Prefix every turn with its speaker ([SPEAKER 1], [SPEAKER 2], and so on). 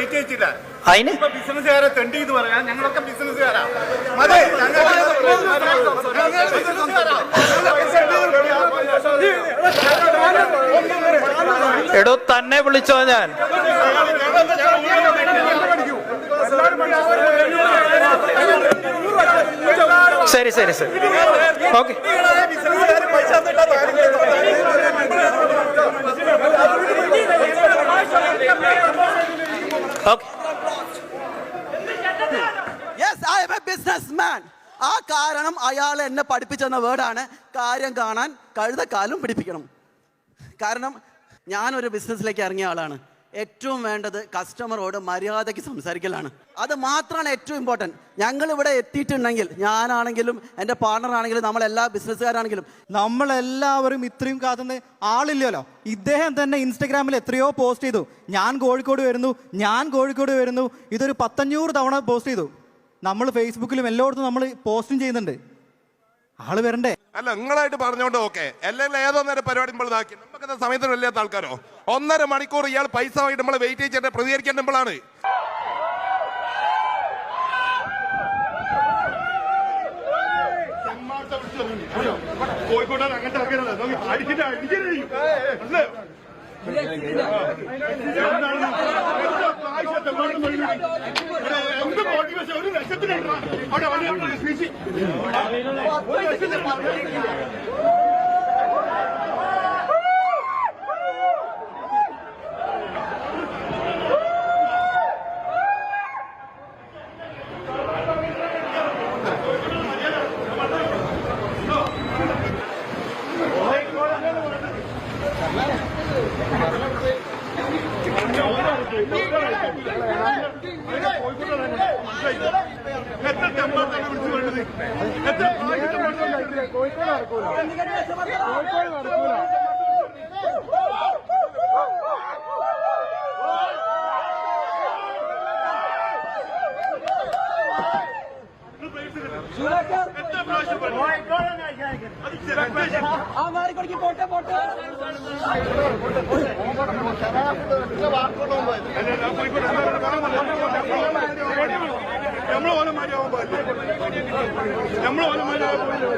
[SPEAKER 1] Wait ചെയ്യിച്ചില്ല
[SPEAKER 2] അതിന്?
[SPEAKER 1] ബിസിനസ്സുകാരെ തെണ്ടി എന്ന് ഞങ്ങളൊക്കെ ബിസിനസ്സുകാരാ
[SPEAKER 2] എടോ തന്നെ വിളിച്ചോ ഞാൻ. ശരി ശരി ശരി.
[SPEAKER 3] Okay. Yes I am a businessman ആ കാരണം അയാൾ എന്നെ പഠിപ്പിച്ചെന്ന വേർഡാണ് കാര്യം കാണാൻ കഴുതക്കാലും പിടിപ്പിക്കണം. കാരണം ഞാനൊരു ബിസിനസ്സിലേക്ക് ഇറങ്ങിയ ആളാണ്. ഏറ്റവും വേണ്ടത് കസ്റ്റമറോട് മര്യാദയ്ക്ക് സംസാരിക്കലാണ്. അത് മാത്രമാണ് ഏറ്റവും ഇമ്പോർട്ടന്റ് ഞങ്ങൾ ഇവിടെ എത്തിയിട്ടുണ്ടെങ്കിൽ ഞാനാണെങ്കിലും എന്റെ പാർട്ണർ ആണെങ്കിലും നമ്മളെല്ലാ ബിസിനസ്സുകാരാണെങ്കിലും
[SPEAKER 4] നമ്മളെല്ലാവരും ഇത്രയും കാത്തുന്ന ആളില്ലല്ലോ. ഇദ്ദേഹം തന്നെ ഇൻസ്റ്റഗ്രാമിൽ എത്രയോ പോസ്റ്റ് ചെയ്തു. ഞാൻ കോഴിക്കോട് വരുന്നു ഞാൻ കോഴിക്കോട് വരുന്നു. ഇതൊരു പത്തഞ്ഞൂറ് തവണ പോസ്റ്റ് ചെയ്തു. നമ്മൾ ഫേസ്ബുക്കിലും എല്ലായിടത്തും നമ്മൾ പോസ്റ്റും ചെയ്യുന്നുണ്ട്. ആൾ വരണ്ടേ?
[SPEAKER 5] അല്ല നിങ്ങളായിട്ട് പറഞ്ഞോണ്ട് ഓക്കെ. അല്ലെങ്കിൽ ഏതോ നേരം പരിപാടി നമ്മൾ ഇതാക്കി. നമുക്ക് സമയത്തിന് വല്ലാത്ത ആൾക്കാരോ? ഒന്നര മണിക്കൂർ ഇയാൾ പൈസ ആയിട്ട് നമ്മൾ വെയിറ്റ് ചെയ്തിട്ട് പ്രതികരിക്കേണ്ടപ്പോഴാണ്
[SPEAKER 1] കോഴിക്കോട്ടാണ് അങ്ങനത്തെ ആൾക്കാരല്ല? അടിച്ചിട്ട് അടിച്ചിട്ട് മോട്ടിവേഷൻ ഒരു ലക്ഷത്തിന് അവിടെ അവിടെ സ്പീച്ച് ഒരു ലക്ഷത്തിന് എത്ര തെമ്മാർത്താണ് വിളിച്ചു വേണ്ടത് എത്ര കോഴിക്കോട് നടക്കൂല എത്ര പ്രാവശ്യം പറഞ്ഞു അത് ചെറുപ്പം നമ്മളെ ഓല മാരിയാവാൻ പാടില്ല നമ്മളെ ഓല മാരിയാവാൻ പാടില്ല